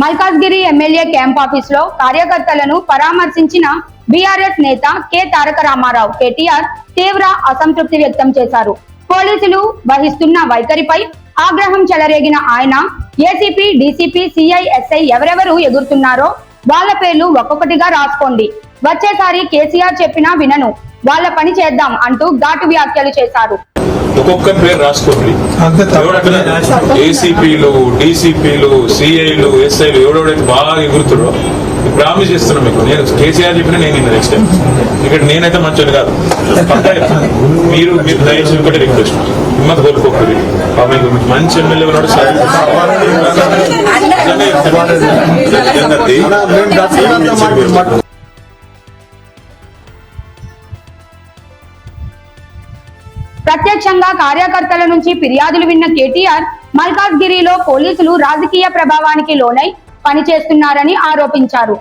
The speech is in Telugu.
మల్కాజ్గిరి ఎమ్మెల్యే క్యాంప్ ఆఫీస్లో కార్యకర్తలను పరామర్శించిన బీఆర్ఎస్ నేత కె తారక రామారావు కేటీఆర్ తీవ్ర అసంతృప్తి వ్యక్తం చేశారు. పోలీసులు వహిస్తున్న వైఖరిపై ఆగ్రహం చెలరేగిన ఆయన ఏసీపీ డీసీపీ సిఐ ఎస్ఐ ఎవరెవరు ఎగురుతున్నారో వాళ్ళ పేర్లు ఒక్కొక్కటిగా రాసుకోండి. వచ్చేసారి కేసీఆర్ చెప్పినా వినను. వాళ్ళ పని చేద్దాం అంటూ ఘాటు వ్యాఖ్యలు చేశారు. ఒక్కొక్కరి పేరు రాసుకోండి అంతే ఏసీపీలు డీసీపీలు సిఐలు ఎస్ఐలు ఎవడెవడైతే బాగా ఎగురుతారో ప్రామిస్ చేస్తున్నాను మీకు నేను కేసీఆర్ చెప్పిన నేను నిన్న నెక్స్ట్ టైం ఇక్కడ నేనైతే మంచోని కాదు. మీరు మీరు దయచేసి ఒకటి రిక్వెస్ట్ హిమ్మత్ కోల్పోకూడదు పాపం మీకు మంచి ఎమ్మెల్యే ఉన్నాడు సార్ ప్రత్యక్షంగా కార్యకర్తల నుంచి ఫిర్యాదులు విన్న కేటీఆర్ మల్కాజ్గిరిలో పోలీసులు రాజకీయ ప్రభావానికి లోనై పనిచేస్తున్నారని ఆరోపించారు.